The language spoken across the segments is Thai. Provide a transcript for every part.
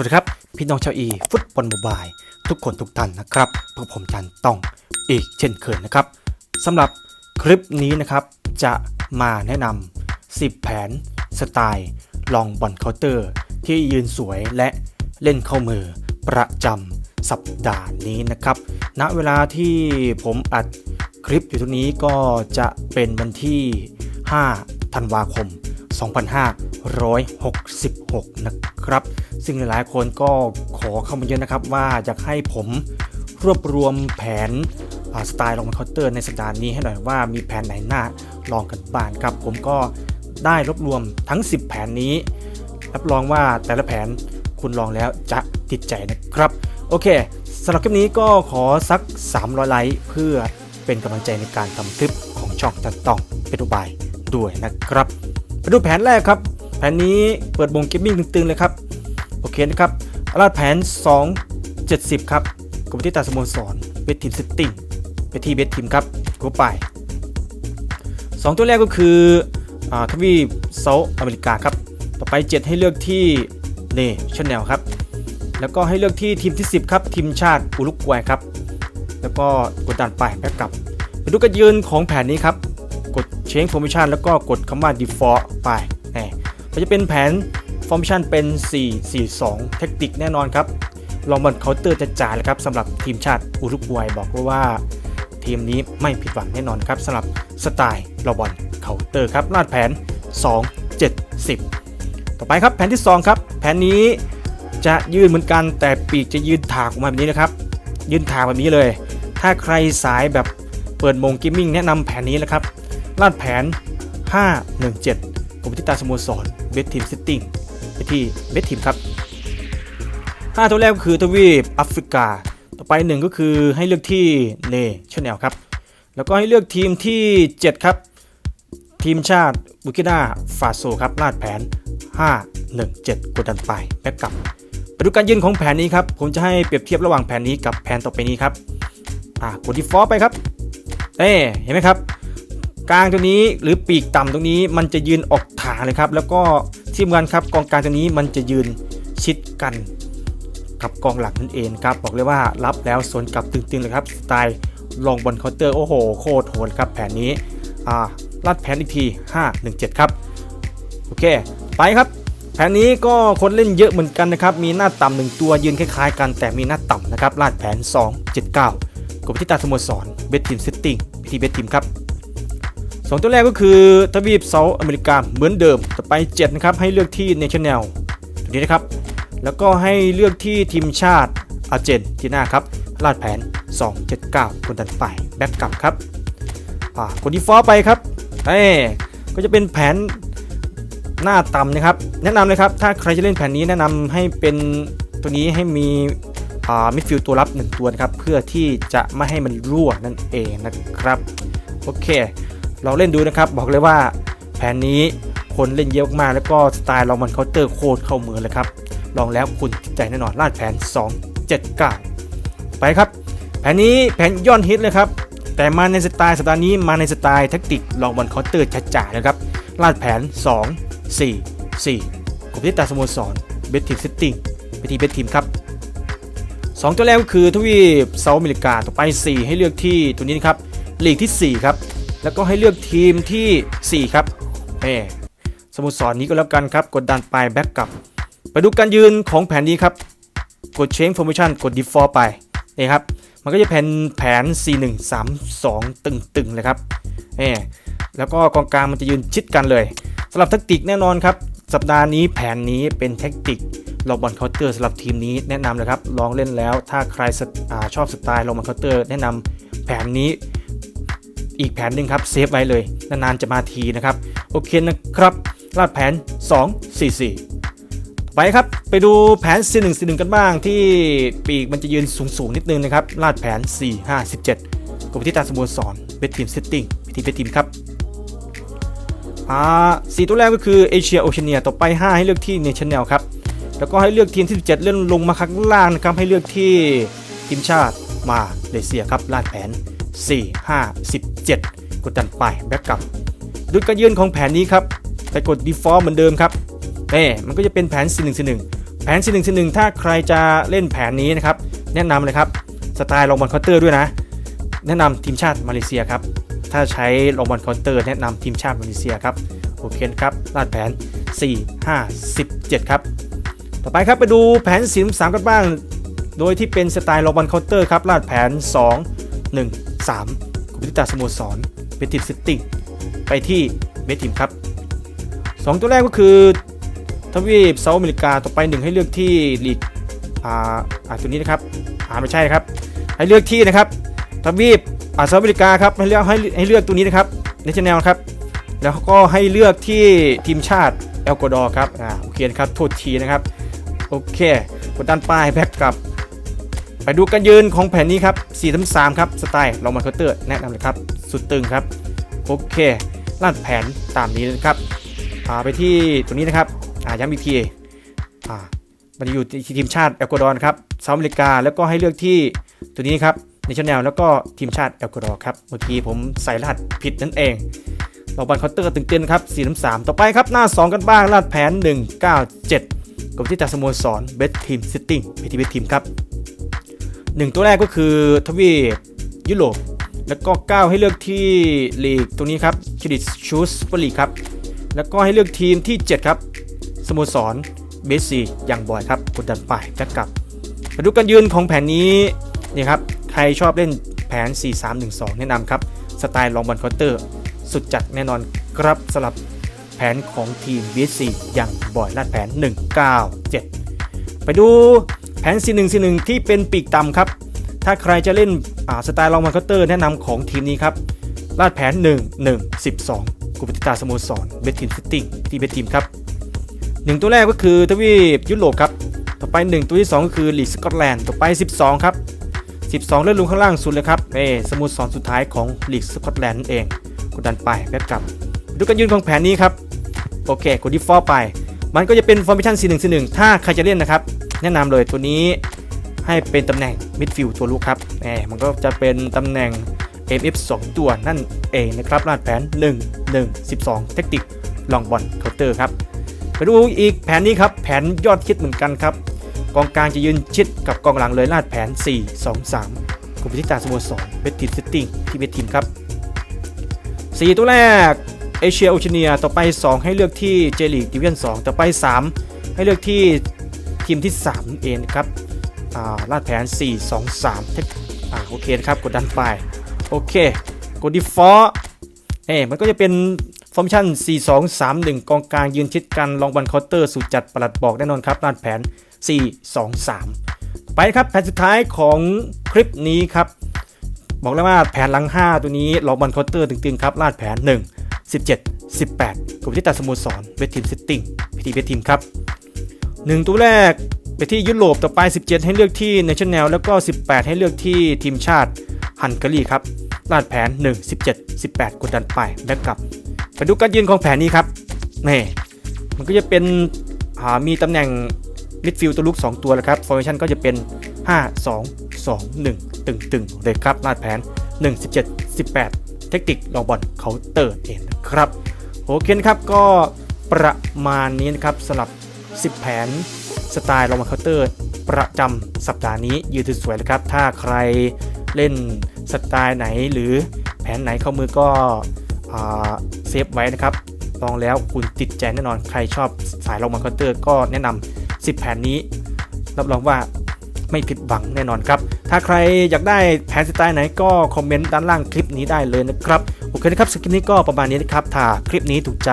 วัสดีครับ พี่น้องชาวอีฟุตบอลโมบาย ทุกคนทุกท่านนะครับพวกผมจันต้องอีกเช่นเคยนะครับสำหรับคลิปนี้นะครับ จะมาแนะนำ10 แผน สไตล์ลองบอลเคาน์เตอร์ ที่ยืนสวยและเล่นเข้ามือประจำสัปดาห์นี้นะครับณเวลาที่ผมอัดคลิปอยู่ตรงนี้ก็จะเป็นวันที่ 5 ธันวาคม 2566 นะครับ ซึ่งหลายๆคนก็ขอเข้ามาเยอะนะครับว่าอยากให้ผมรวบรวมแผนสไตล์ลองเคาน์เตอร์ในสัปดาห์นี้ให้หน่อยว่ามีแผนไหนน่าลองกันบ้างครับ ผมก็ได้รวบรวมทั้ง 10 แผนนี้ รับรองว่าแต่ละแผนคุณลองแล้วจะติดใจนะครับ โอเคสำหรับคลิปนี้ก็ขอสัก 300 ไลค์เพื่อเป็นกำลังใจในการทำคลิปของช่องตันต้องเป็นอุบายด้วยนะครับ ดูแผนแรกครับ แผนนี้เปิดวงเกมมิ่งตึงๆเลยครับ โอเคนะครับลาดแผน 270 ครับกลุ่มที่ตาสโมสรเบสทีมซิตติ้งไปที่เบสทีมครับกูไป 2 ตัวแรกก็คืออทวีปเซาท์อเมริกาครับ ต่อไป 7 ให้เลือกที่เนชั่นแนลครับ แล้วก็ให้เลือกที่ทีมที่ 10 ครับ ทีมชาติอุรุกวัยครับ แล้วก็กดดันไปแบ็กกลับ ไปดูกันยืนของแผนนี้ครับ change formation แล้วก็กดคำว่า default ไปแหมก็จะเป็นแผน formation เป็น 4 4 2แท็กติกแน่นอนครับลองบอลเคาน์เตอร์จะจ่ายเลยครับสำหรับทีมชาติอุรุกวัยบอกว่า ทีมนี้ไม่ผิดหวังแน่นอนครับสำหรับสไตล์ลอบอลเคาน์เตอร์ครับลาดแผน 2 7 10 ต่อไปครับแผนที่ 2 ครับ แผนนี้จะยืนเหมือนกันแต่ปีกจะยืนถากออกมาแบบนี้นะครับ ยืนถากแบบนี้เลย ถ้าใครสายแบบเปิดมงกิมมิ่งแนะนำแผนนี้นะครับ ลาดแผน 517กรมทิตาสโมสรเบสทีมซิตติ้งไปที่เบสทีมครับ 5 ตัวแรกก็คือทวีปแอฟริกา ต่อไป 1 ก็คือให้เลือกที่เนชั่นแนลครับ แล้วก็ให้เลือกทีมที่ 7 ครับ ทีมชาติบุกินาฟาโซครับลาดแผน 517 กดดันไปแบ็กกลับไปดูการยืนของแผนนี้ครับ ผมจะให้เปรียบเทียบระหว่างแผนนี้กับแผนต่อไปนี้ครับ อ่ากดดีฟอลไปครับเอ้เห็นไหมครับ กลางตรงนี้หรือปีกต่ำตรงนี้มันจะยืนออกทางเลยครับ แล้วก็ที่สำคัญครับกองกลางตรงนี้มันจะยืนชิดกันกับกองหลังนั่นเองครับบอกเลยว่ารับแล้วสวนกลับตึงๆเลยครับสไตล์ลองบอลเคาน์เตอร์โอ้โหโคตรโหดครับแผนนี้อ่าลัดแผนอีกที 5-1-7 ครับโอเคไปครับแผนนี้ก็คนเล่นเยอะเหมือนกันนะครับ มีหน้าต่ำหนึ่งตัวยืนคล้ายๆกัน แต่มีหน้าต่ำนะครับลาดแผน 2-7-9กบที่ตาสโมสรเบสทีมเซตติ้งพิธีเบสทีมครับ สองตัวแรกก็คือทวีปเซาอเมริกาเหมือนเดิมต่อไป 7 นะครับ ให้เลือกที่เนชั่นแนลตัวนี้นะครับ แล้วก็ให้เลือกที่ทีมชาติอาร์เจนตินาครับลาดแผน 279 คนดันไปแบ็กกลับครับอ่ากดดีฟอไปครับเอ้ก็จะเป็นแผนหน้าต่ำนะครับ แนะนำเลยครับ ถ้าใครจะเล่นแผนนี้แนะนำให้เป็นตัวนี้ให้มีอ่ามิดฟิลด์ตัวรับ 1 ตัวนะครับ เพื่อที่จะไม่ให้มันรั่วนั่นเองนะครับ โอเค เราเล่นดูนะครับ บอกเลยว่าแผนนี้คนเล่นเยอะมากแล้วก็สไตล์เรามันเคาน์เตอร์โคตรเข้ามือเลยครับ ลองแล้วคุณใจแน่นอนลาดแผน 279 ไปครับ แผนนี้แผนย้อดฮิตเลยครับ แต่มาในสไตล์สัปดาห์นี้มาในสไตล์แท็กติกลองบอลเคาน์เตอร์จ๋านะครับลาดแผน 2 4 4กลุ่มที่ตาสโมสรเบสทีมซิตติ้งไปที่เบสทีมครับ2ตัวแรกก็คือทวีปเซาท์อเมริกาต่อไป 4 ให้เลือกที่ตัวนี้นครับลีกที่ 4 ครับ แล้วก็ให้เลือกทีมที่ 4 ครับเอสโมสรนี้ก็แล้วกันครับ กดดันไปแบ็กกลับ ไปดูการยืนของแผนนี้ครับ กด change formation กด default ไปนี่ครับ มันก็จะเป็นแผน 4132 ตึงๆเลยครับเอแล้วก็กองกลางมันจะยืนชิดกันเลยสำหรับแทคติกแน่นอนครับ สัปดาห์นี้แผนนี้เป็นแทคติกลองบอลเคาน์เตอร์สำหรับทีมนี้แนะนำเลยครับ ลองเล่นแล้วถ้าใครอชอบสไตล์ลองบอลเคาน์เตอร์แนะนำแผนนี้ อีกแผนหนึ่งครับเซฟไว้เลย นานๆจะมาทีนะครับ โอเคนะครับลาดแผน 2 4 4 ไปครับ ไปดูแผน C1 C1 กันบ้างที่ปีกมันจะยืนสูงๆ นิดนึงนะครับลาดแผน 4 5 17กรมที่ตาสโมสรเบสทีมซิตติ้งทีเบสทีมครับอ่าสี่ตัวแรกก็คือเอเชียโอเชียเนียต่อไป 5 ให้เลือกที่เนชั่นแนลครับ แล้วก็ให้เลือกทีมที่ 17 เลื่อนลงมาข้างล่างนะครับให้เลือกที่ทีมชาติมาเลเซียครับลาดแผน 4 5 17 กดดันไปแบ็กกลับดูการยืนของแผนนี้ครับไปกด default เหมือนเดิมครับเน่มันก็จะเป็นแผน 4 1 4 1 แผน 4 1 4 1 ถ้าใครจะเล่นแผนนี้นะครับ แนะนำเลยครับ สไตล์ลองบอลเคาน์เตอร์ด้วยนะ แนะนำทีมชาติมาเลเซียครับ ถ้าใช้ลองบอลเคาน์เตอร์แนะนำทีมชาติมาเลเซียครับ โอเคครับลาดแผน 4 5 17 ครับ ต่อไปครับไปดูแผนสีสามกันบ้าง โดยที่เป็นสไตล์ลองบอลเคาน์เตอร์ครับลาดแผน 2 1 3 กุปิตาสโมสรเบติสซิตี้ไปที่เบติมครับ 2 ตัวแรกก็คือทวีปเซาท์อเมริกาต่อไปหนึ่งให้เลือกที่ลีกอ่าอ่าตัวนี้นะครับอ่าไม่ใช่ครับ ให้เลือกที่นะครับทวีปอ่าเซาท์อเมริกาครับให้เลือกให้ให้เลือกตัวนี้นะครับเนชแนลครับแล้วก็ให้เลือกที่ทีมชาติเอลกวาดอร์ครับอ่าโอเคนะครับโทษทีนะครับโอเคกดด้านป้ายแบ็กกลับ ไปดูกันยืนของแผ่นนี้ครับ4ทั้ง3ครับสไตล์ลองมาเคาน์เตอร์แนะนำเลยครับ สุดตึงครับ โอเคลาดแผนตามนี้นะครับอ่าไปที่ตัวนี้นะครับอ่าย้ำอีกทีอ่ามันจะอยู่ที่ทีมชาติเอลกวาดอร์นครับเซาท์อเมริกา แล้วก็ให้เลือกที่ตัวนี้ครับในชแนลแล้วก็ทีมชาติเอลกวาดอร์ครับ เมื่อกี้ผมใส่รหัสผิดนั่นเองเราบอลเคาน์เตอร์ตึงเต้นครับ4 3 3ต่อไปครับ หน้า 2 กันบ้างลาดแผน 197กับที่จากสโมสรเบสทีมซิตี้ไปที่เบสทีมครับ 1 ตัวแรกก็คือทวีปยุโรป แล้วก็ 9 ให้เลือกที่ลีกตรงนี้ครับคิดิสชูสเปอร์ลีกครับ แล้วก็ให้เลือกทีมที่ 7 ครับ สโมสรเบสซีอย่างบ่อยครับ กดดันไปแบ็กลับมาดูกันยืนของแผนนี้นี่ครับ ใครชอบเล่นแผน 4-3-1-2 แนะนำครับ สไตล์ลองบอลเคาน์เตอร์ สุดจัดแน่นอนครับสำหรับแผนของทีม BSC อย่างบ่อยลาดแผน 197 ไปดู แผน4141ที่เป็นปีกต่ำครับ ถ้าใครจะเล่นสไตล์ลองบอลเคเตอร์แนะนำของทีมนี้ครับ ลาดแผน 1 1 12กุปติตาสโมสรเบสทีมซิตี้ที่เบสทีมครับ 1 ตัวแรกก็คือทวีปยุโรปครับ ต่อไป 1 ตัวที่ 2 ก็คือลีกสกอตแลนด์ ต่อไป 12 ครับ 12 เลื่อนลงข้างล่างสุดเลยครับเอสโมสรสุดท้ายของลีกสกอตแลนด์นั่นเอง กดดันไปแบ็กกลับ ดูกันยืนของแผนนี้ครับ โอเค กดดีฟอลไป มันก็จะเป็นฟอร์ม t ชั่น4 1 4 1ถ้าใครจะเล่นนะครับ แนะนำเลยตัวนี้ให้เป็นตำแหน่งมิดฟิลด์ตัวลุกครับแหมมันก็จะเป็นตำแหน่ง MF 2 ตัวนั่นเองนะครับลาดแผน 1 1 12 เทคนิคลองบอลเคาน์เตอร์ครับไปดูอีกแผนนี้ครับ แผนยอดคิดเหมือนกันครับ กองกลางจะยืนชิดกับกองหลังเลยลาดแผน 4 2 3กลุ่มพิธีตาสโมสรเบสทีมซิตี้ที่เบสทีมครับ 4 ตัวแรกเอเชียโอเชียเนียต่อไป 2 ให้เลือกที่เจลีกดิวิชั่น2ต่อไป 3 ให้เลือกที่ ทีมที่3นั่นเองครับาลาดแผน 4 2 3เทคอ่าโอเคนะครับกดดันไป โอเค กดดีฟอร์เอ้มันก็จะเป็นฟอร์มชั่น 4 2 3 1 กองกลางยืนชิดกันลองบอลเคาน์เตอร์สุดจัดประหลัดบอกแน่นอนครับลาดแผน 4 2 3 ไปครับแผนสุดท้ายของคลิปนี้ครับ บอกแล้วว่าแผนหลัง 5 ตัวนี้ลองบอลเคาน์เตอร์ตึงๆครับลาดแผน 1 17 18กับที่ตัดสโมสรเวททีมซิตติ้งพิธีเวททีมครับ 1ตัวแรกไปที่ยุโรปต่อไป 17 ให้เลือกที่เนชั่นแนลแล้วก็ 18 ให้เลือกที่ทีมชาติฮันการีครับลาดแผน 1 17 18 กดดันไปแบ็กกลับไปดูการยืนของแผนนี้ครับนี่มันก็จะเป็นมีตำแหน่งมิดฟิลด์ตัวลุก 2 ตัวแล้วครับฟอร์เมชันก็จะเป็น 5 2 2 1 ตึงๆเลยครับลาดแผน 1 17 18 เทคนิคลองบอลเคาเตอร์เองนะครับโอเคครับก็ประมาณนี้นะครับสำหรับ 10 แผน สไตล์ลองบอลเคาน์เตอร์ ประจำสัปดาห์นี้ยืนสวยๆเลยครับ ถ้าใครเล่นสไตล์ไหนหรือแผนไหนเข้ามือก็เซฟไว้นะครับลองแล้วคุณติดใจแน่นอนใครชอบสายลองบอลเคาน์เตอร์ก็แนะนำ10 แผนนี้ รับรองว่าไม่ผิดหวังแน่นอนครับ ถ้าใครอยากได้แผนสไตล์ไหนก็คอมเมนต์ด้านล่างคลิปนี้ได้เลยนะครับ โอเคนะครับสคลิปนี้ก็ประมาณนี้นะครับ ถ้าคลิปนี้ถูกใจ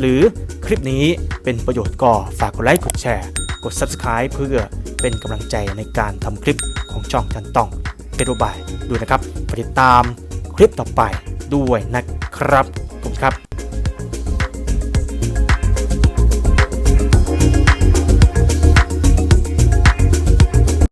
หรือคลิปนี้เป็นประโยชน์ก็ฝากกดไลค์กดแชร์ กด Subscribe เพื่อเป็นกำลังใจในการทำคลิปของช่องจันต้องเป็นรูปบายดูนะครับติดตามคลิปต่อไปด้วยนะครับขอบคุณครับ